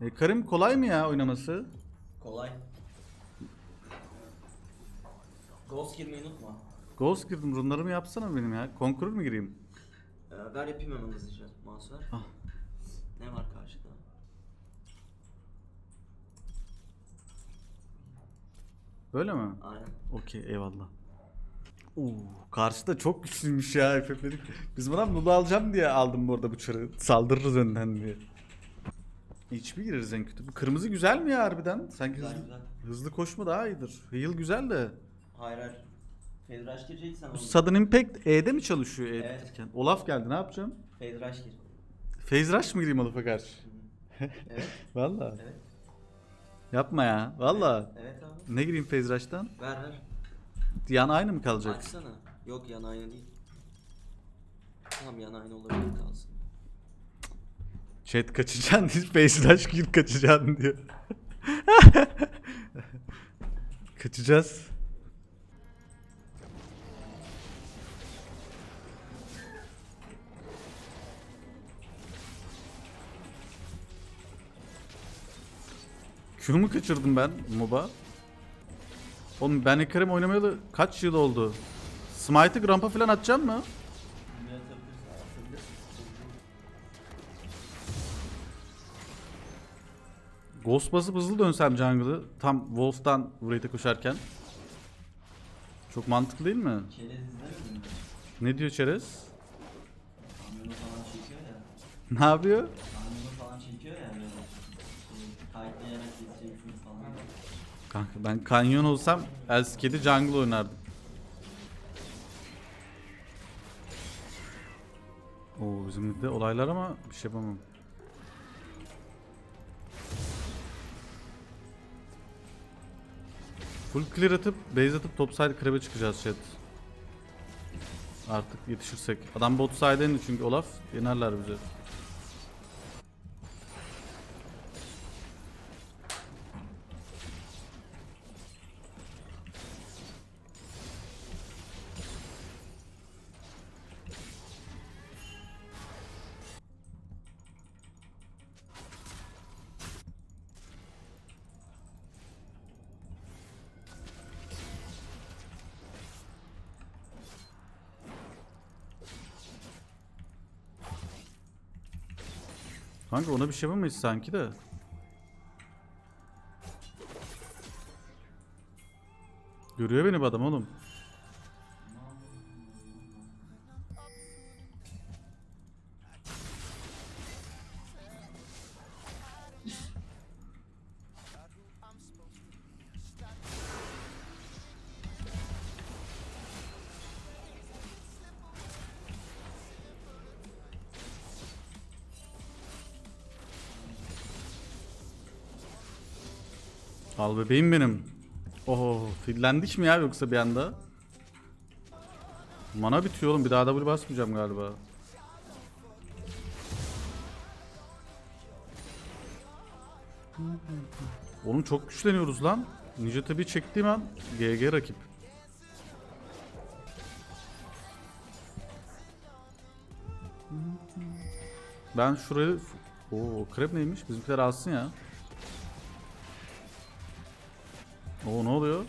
E, Karim kolay mı ya oynaması? Kolay. Ghost girmeyi unutma. Ghost girdim runlarımı yapsana benim ya. Conqueror mu gireyim? Ee, ver yapayım hemen hızlıca. Mouse ver. Ah. Ne var karşıda? Böyle mi? Aynen. Okey eyvallah. Oo, karşıda çok güçlüymüş ya FF'lik. Biz buna Lulu alacağım diye aldım bu arada bu çarı. Saldırırız önden diye. HP gireriz en kötü. Bu kırmızı güzel mi ya harbiden? Sanki Güzel, hızlı, güzel. hızlı koşma daha iyidir. Heal güzel de. Hayır hayır. Fade Rush gireceksen Bu onu. Sudden Impact E'de mi çalışıyor E Evet. tutarken? Olaf geldi ne yapacağım? Fade Rush gir. Phase Rush mı gireyim Olaf'a karşı? Evet. Valla. Evet. Yapma ya. Valla. Evet abi. Ne gireyim Phase Rush'tan? Ver ver. Yan aynı mı kalacak? Açsana. Yok yan aynı değil. Tamam yan aynı olabilir kalsın. Chat kaçacaksın diye Phase Rush gir kaçacaksın diyor. Kaçacağız. Q'mu kaçırdım ben MOBA. Oğlum ben Ikarim oynamayalı kaç yıl oldu? Smite'ı Gramp'a falan atacağım mı? Ghost basıp hızlı dönsem jungle'ı tam Wolf'tan Wraith'e koşarken. Çok mantıklı değil mi? Ne diyor Çerez? Ne yapıyor? Kanka ben kanyon olsam Elskedi jungle oynardım. Oo bizim de olaylar ama bir şey yapamam. Full clear atıp base atıp topside crab'e çıkacağız chat. Artık yetişirsek. Adam bot side'e çünkü Olaf yenerler bize. Kanka ona bir şey yapamayız sanki de. Görüyor beni bu adam oğlum. Al bebeğim benim. Oho fillendik mi ya yoksa bir anda? Mana bitiyor oğlum bir daha W basmayacağım galiba. Oğlum çok güçleniyoruz lan. Ninja tabi çektiğim an GG rakip. Ben şurayı... Oo krep neymiş? Bizimkiler alsın ya. Oo ne oluyor?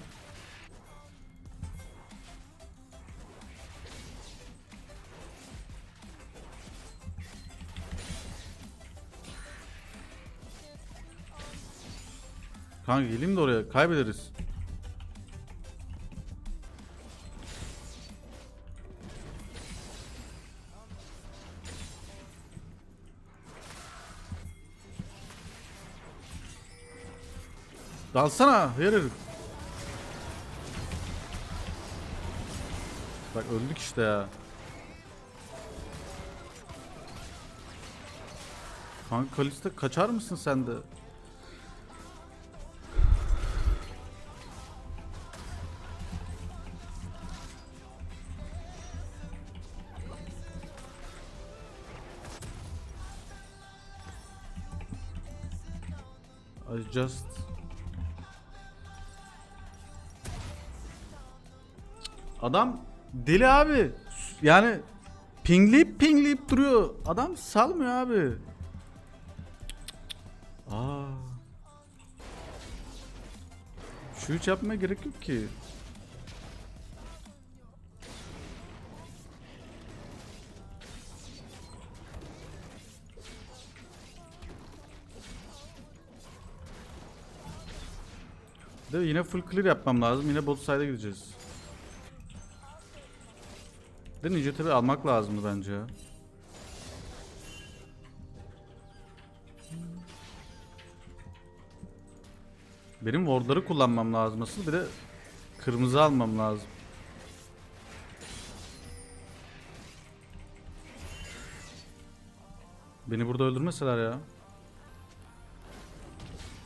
Kanka geleyim de oraya kaybederiz. Dalsana herif. Öldük işte ya. Kanka Kalista kaçar mısın sen de? I just Adam Deli abi. Yani pingleyip pingleyip duruyor. Adam salmıyor abi. Aa. Şu hiç yapmaya gerek yok ki. De yine full clear yapmam lazım. Yine bot side'a gideceğiz. De Ninja tabi almak lazımdı bence. Benim wardları kullanmam lazım asıl. Bir de kırmızı almam lazım. Beni burada öldürmeseler ya.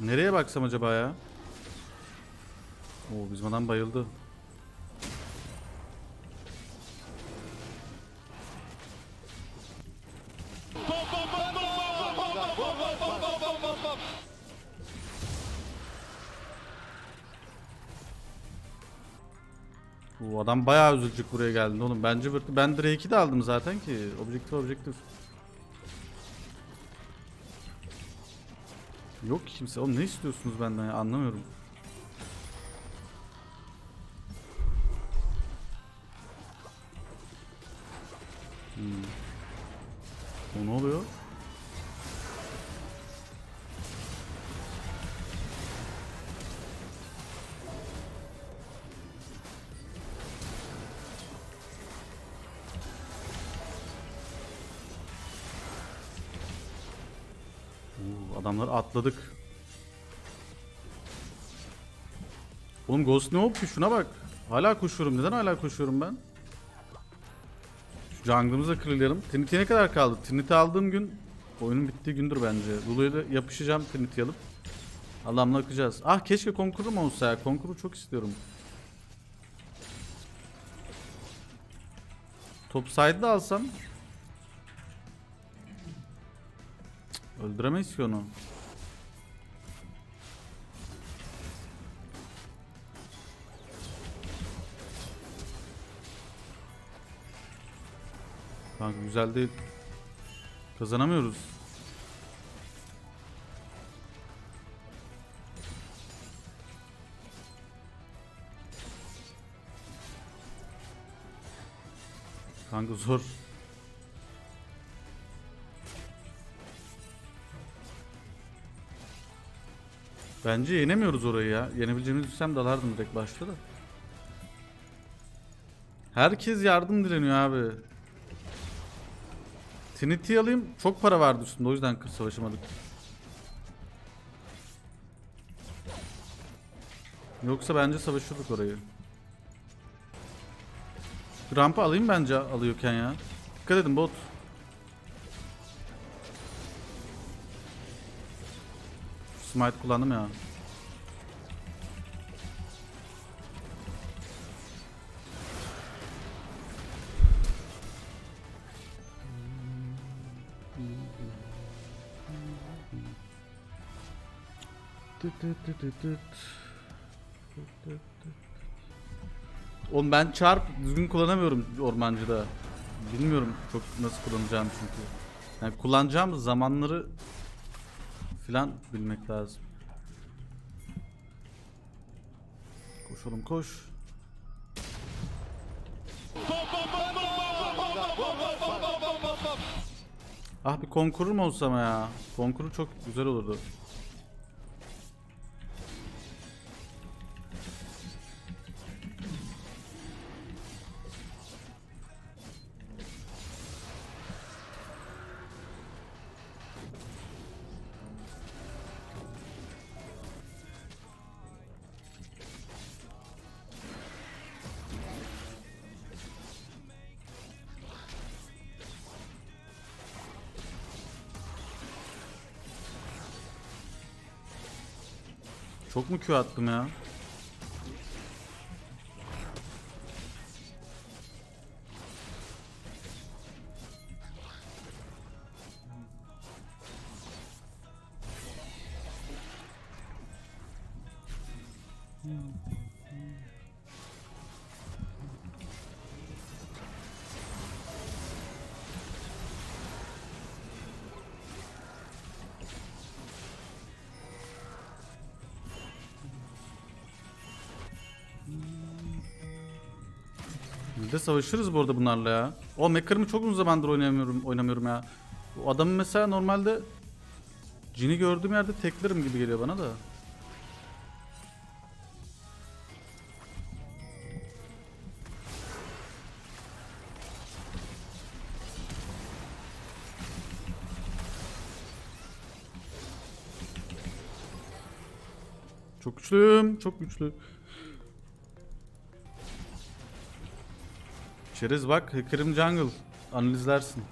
Nereye baksam acaba ya? Oo bizim adam bayıldı. Adam bayağı üzülecek buraya geldi oğlum. Bence ben Drake'i de aldım zaten ki. Objektif objektif. Yok ki kimse. Oğlum ne istiyorsunuz benden ya anlamıyorum. Hmm. O ne oluyor? Oo, adamlar atladık. Oğlum Ghost ne oldu? Şuna bak. Hala koşuyorum. Neden hala koşuyorum ben? Şu jungle'ımıza kırılıyorum. Trinity'ye ne kadar kaldı? Trinity aldığım gün oyunun bittiği gündür bence. Lulu'ya da yapışacağım Trinity alıp. Adamla akacağız. Ah keşke konkurum olsa ya. Konkuru çok istiyorum. Top side'da alsam. Öldüremeyiz ki onu. Kanka güzel değil. Kazanamıyoruz. Kanka zor. Bence yenemiyoruz orayı ya. Yenebileceğimizi düşünsem dalardım direkt başta da. Herkes yardım dileniyor abi. Trinity alayım. Çok para vardı üstünde o yüzden savaşamadık. Yoksa bence savaşırdık orayı. Şu rampı alayım bence alıyorken ya. Dikkat edin bot. Smite kullandım ya. Oğlum ben çarp düzgün kullanamıyorum ormancıda. Bilmiyorum çok nasıl kullanacağım çünkü. Yani kullanacağım zamanları filan bilmek lazım. Koş koş. Ah bir konkurum olsam ya. Konkuru çok güzel olurdu. Çok mu Q attım ya? De savaşırız bu arada bunlarla ya. O Mekker'ımı çok uzun zamandır oynamıyorum, oynamıyorum ya. Bu adamı mesela normalde Cin'i gördüğüm yerde teklerim gibi geliyor bana da. Çok güçlüyüm, çok güçlü. Çerez bak, Hacker'ım Jungle. Analizlersin.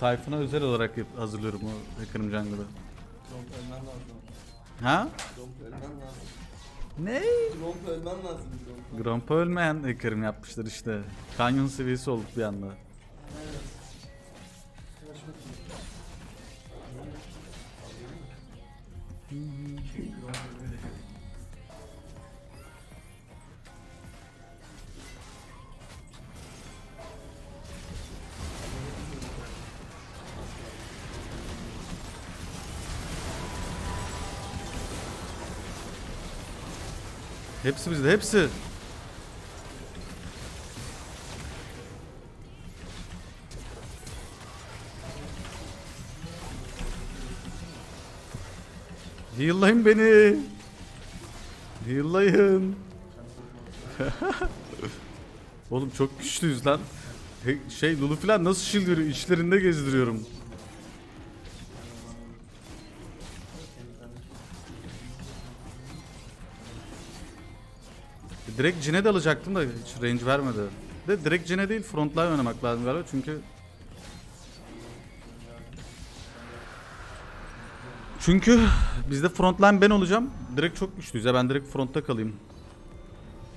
Tayfun'a özel olarak yap- hazırlıyorum o Hacker'ım Jungle'ı. Romp ölmen lazım. Ha? Romp ölmen lazım. Ne? Romp ölmen lazım. Grompa ölmeyen Hacker'ım yapmışlar işte. Kanyon seviyesi olduk bir anda. Hepsi bizde, hepsi. Heal'layın beni. Heal'layın. Oğlum çok güçlüyüz lan. Şey Lulu falan nasıl shield veriyor? İçlerinde gezdiriyorum. Direkt Jin'e de alacaktım da hiç range vermedi. De direkt Jin'e değil frontline oynamak lazım galiba çünkü Çünkü bizde frontline ben olacağım. Direkt çok güçlüyüz ya ben direkt frontta kalayım.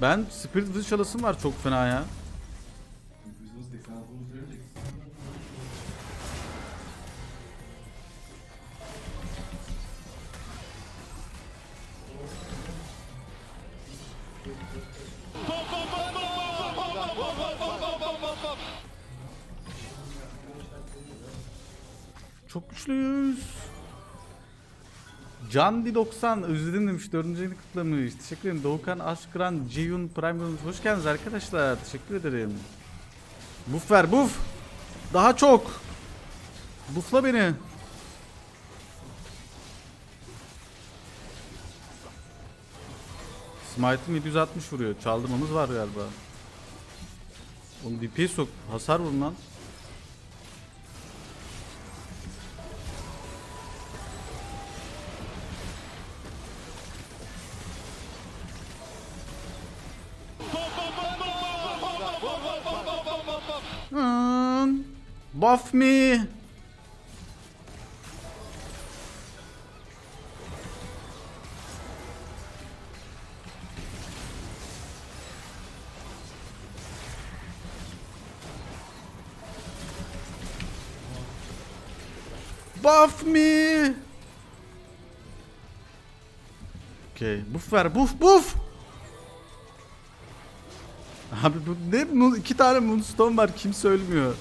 Ben Spirit Witch çalasım var çok fena ya. Çok güçlüyüz. Candi 90 özledim demiş. Dördüncü kutlamış. Teşekkür ederim. Doğukan Aşkıran, Ceyhun Prime Gold. Hoş geldiniz arkadaşlar. Teşekkür ederim. Buff ver buff. Daha çok. Buffla beni. Smite'ım 760 vuruyor. Çaldırmamız var galiba. Oğlum DP'ye sok. Hasar vurun lan. Buff me. Buff me. Okay, buff ver, buff, buff. Abi bu ne? İki tane Moonstone var kimse ölmüyor.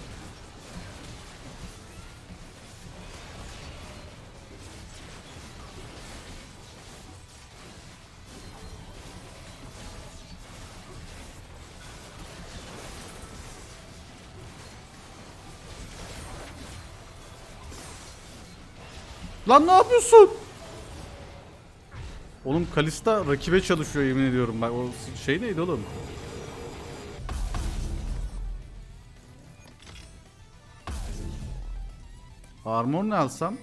Lan ne yapıyorsun? Oğlum Kalista rakibe çalışıyor yemin ediyorum bak o şey neydi oğlum? Armor ne alsam?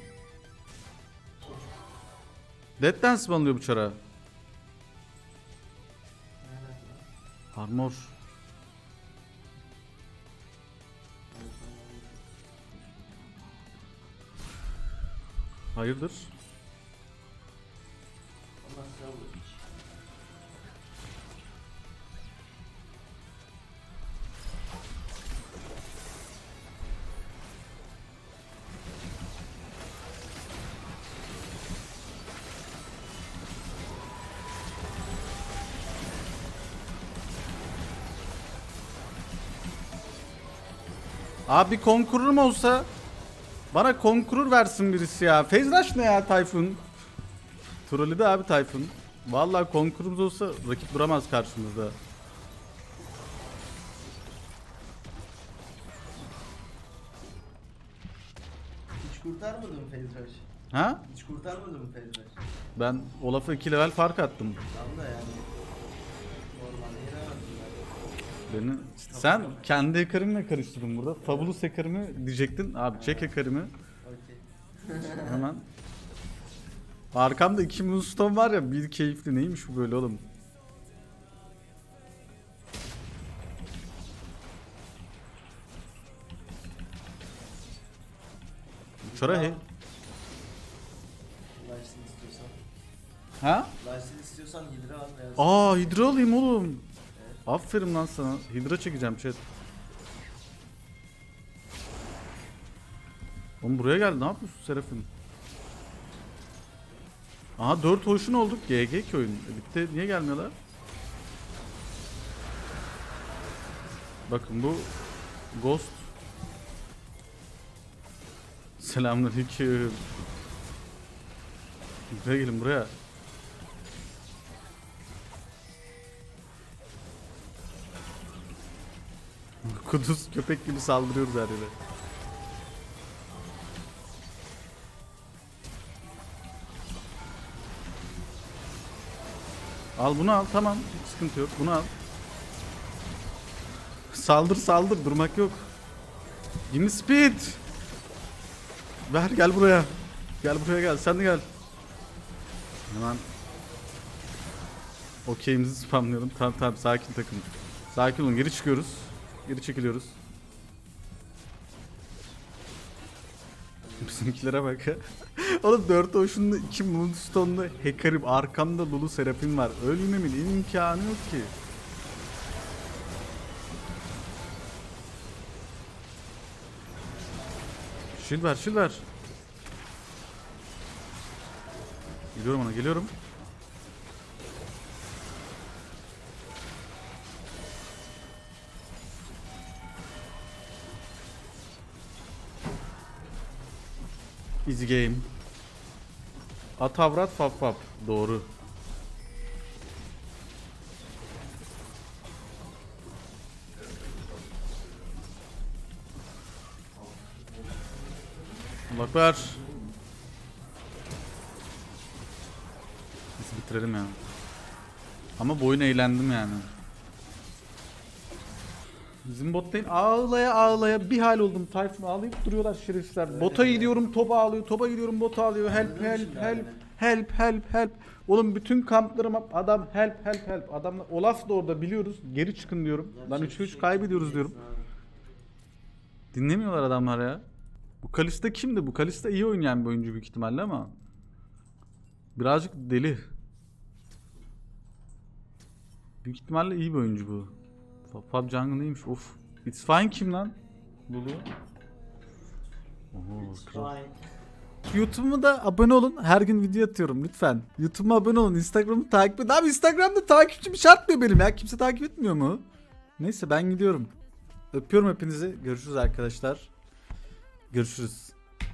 Dead Dance mi alınıyor bu çara? Armor. Hayırdır? Abi konkurum olsa bana konkurur versin birisi ya. Fezraş ne ya Tayfun? Trollü de abi Tayfun. Vallahi konkurumuz olsa rakip duramaz karşımızda. Hiç kurtarmadın Fezraş. Ha? Hiç kurtarmadın Fezraş. Ben Olaf'a 2 level fark attım. Tam da yani. Yenemezdim Beni sen kendi hacker'ınla karıştırdın burada. Fabulous hacker'ımı diyecektin. Abi çek hacker'ımı. ben. Okey. Hemen. Arkamda iki moonstone var ya bir keyifli neymiş bu böyle oğlum. Çora he. Ha? Lifesteal istiyorsan Hydra al. Aa hidra alayım oğlum. Aferin lan sana. Hidra çekeceğim chat. Oğlum buraya geldi ne yapıyorsun Serafin? Aha 4 hoşun olduk GG ki oyun. E, bitti niye gelmiyorlar? Bakın bu Ghost. Selamünaleyküm. Buraya gelin buraya. Kuduz köpek gibi saldırıyoruz her yere. Al bunu al tamam hiç sıkıntı yok bunu al. Saldır saldır durmak yok. Give me speed. Ver gel buraya. Gel buraya gel sen de gel. Hemen. Okeyimizi spamlayalım. Tamam tamam sakin takım. Sakin olun geri çıkıyoruz. Geri çekiliyoruz. Bizimkilere bak. Oğlum 4 ocean'da 2 moonstone'da hacker'im arkamda Lulu Serap'im var. Ölmemin imkanı yok ki. Shield ver, shield ver. Geliyorum ona, geliyorum. Easy game. Atavrat fap fap. Doğru. Ver. Neyse bitirelim ya. Ama bu oyunu eğlendim yani. Bizim bot ağlaya ağlaya bir hal oldum. Tayfun ağlayıp duruyorlar şerefsizler. Bota gidiyorum top ağlıyor. Topa gidiyorum bot ağlıyor. Help Öyle help help. Help help help. Oğlum bütün kamplarıma adam help help help. Adamla Olaf da orada biliyoruz. Geri çıkın diyorum. Lan Yapacak 3'e bir 3 şey kaybediyoruz yok. diyorum. Dinlemiyorlar adamlar ya. Bu Kalista kimdi? Bu Kalista iyi oynayan bir oyuncu büyük ihtimalle ama. Birazcık deli. Büyük ihtimalle iyi bir oyuncu bu. Fab- Jungle neymiş? Of. It's fine kim lan? Bulu. Kral. Fine. YouTube'uma da abone olun. Her gün video atıyorum lütfen. YouTube'uma abone olun. Instagram'ı takip edin. Abi Instagram'da takipçim şart mı benim ya? Kimse takip etmiyor mu? Neyse ben gidiyorum. Öpüyorum hepinizi. Görüşürüz arkadaşlar. Görüşürüz.